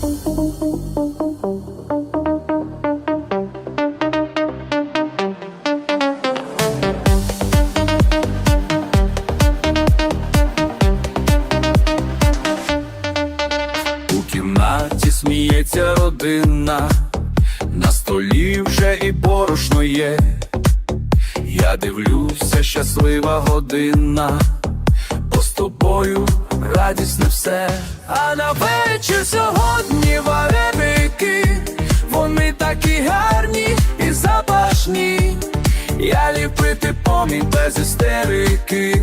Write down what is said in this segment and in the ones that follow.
Кімнаті сміється родина, на столі вже і борошно є. Я дивлюся, щаслива година, бо з тобою радісне все. А на вечір сьогодні вареники, вони такі гарні і запашні. Я ліпити помій без істерики,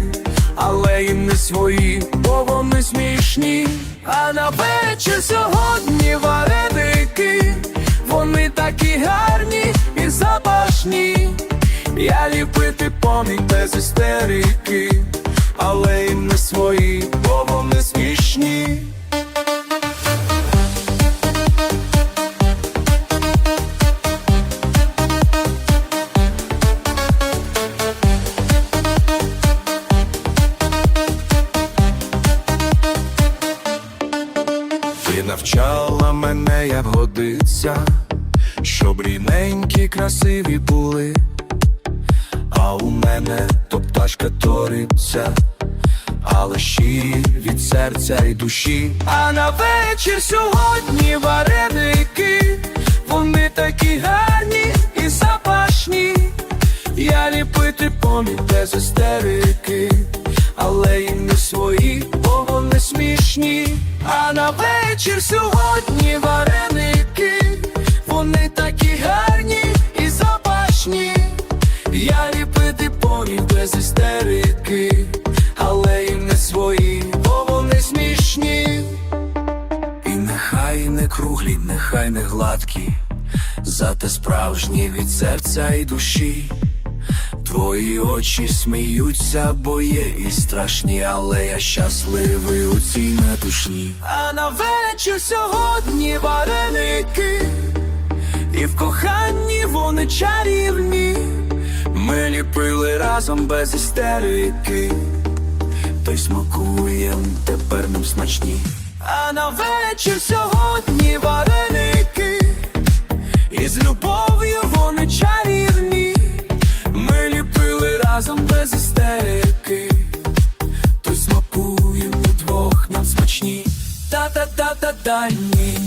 але їм не свої, бо вони смішні. А на вечір сьогодні вареники, вони такі гарні і запашні. Я ліпити помій без істерики, але їм не свої, навчала мене, як годиться, щоб рівненькі, красиві були. А у мене то пташка то рибця, але щирі від серця і душі. А на вечір сьогодні вареники, вони такі гарні і запашні. Я ліпити поміть без істерики, але їм не свої, бо смішні. А на вечір сьогодні вареники, вони такі гарні і запашні. Я ліпити поміть без істерики, але їм не свої, бо вони смішні. І нехай не круглі, нехай не гладкі, зате справжні від серця і душі. Твої очі сміються, бо є і страшні, але я щасливий у цій метушні. А на вечір сьогодні вареники, і в коханні вони чарівні. Ми ліпили разом без істерики, то й смакуєм тепер нам смачні. А на вечір сьогодні вареники, і з любов'ю вони чарівні. Удвох нам смачні.